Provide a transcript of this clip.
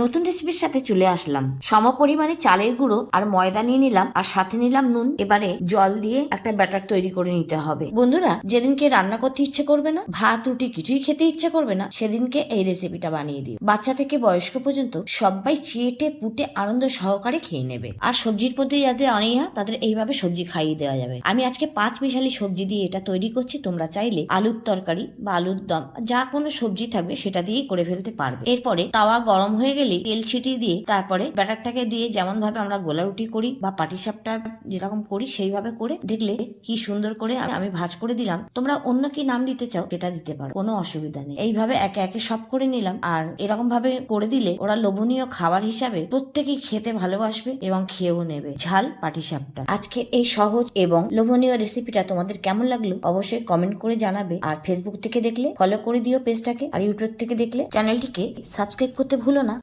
নতুন রেসিপির সাথে চলে আসলাম। সম পরিমাণে চালের গুঁড়ো আর ময়দা নিয়ে নিলাম আর সাথে নিলাম নুন। এবারে জল দিয়ে একটা ব্যাটার তৈরি করে নিতে হবে। বন্ধুরা, যেদিনকে রান্না করতে ইচ্ছে করবে না, ভাত, রুটি কিছুই খেতে ইচ্ছে করবে না, সেদিনকে এই রেসিপিটা বানিয়ে দিও। বাচ্চা থেকে বয়স্ক পর্যন্ত সবাই চেটে পুটে আনন্দ সহকারে খেয়ে নেবে। আর সবজির প্রতি যাদের অনীহা, তাদের এইভাবে সবজি খাইয়ে দেওয়া যাবে। আমি আজকে পাঁচ মিশালি সবজি দিয়ে এটা তৈরি করছি। তোমরা চাইলে আলুর তরকারি বা আলুর দম, যা কোনো সবজি থাকবে সেটা দিয়েই করে ফেলতে পারবে। এরপরে তাওয়া গরম হয়ে গেলে তেল ছিটিয়ে দিয়ে তারপরে ব্যাটারটাকে দিয়ে যেমন ভাবে আমরা গোলা রুটি করি বা পাটিসাপটা যেরকম করি সেইভাবে করে দেখলে কি সুন্দর করে আমি- আমি ভাজ করে দিলাম। তোমরা অন্য কি নাম দিতে চাও সেটা দিতে পারো, কোনো অসুবিধা নেই। এইভাবে একে একে সব করে নিলাম আর এরকম ভাবে করে দিলে ওরা লোভনীয় খাবার হিসাবে প্রত্যেকেই খেতে ভালোবাসবে এবং খেয়েও নেবে। ঝাল পাটিসাপটা। আজকে এই সহজ এবং লোভনীয় রেসিপিটা তোমাদের কেমন লাগল অবশ্যই কমেন্ট করে জানাবে আর ফেসবুক থেকে দেখলে ফলো করে দিও পেজটাকে আর ইউটিউব থেকে দেখলে চ্যানেলটিকে সাবস্ক্রাইব করতে ভুলো না।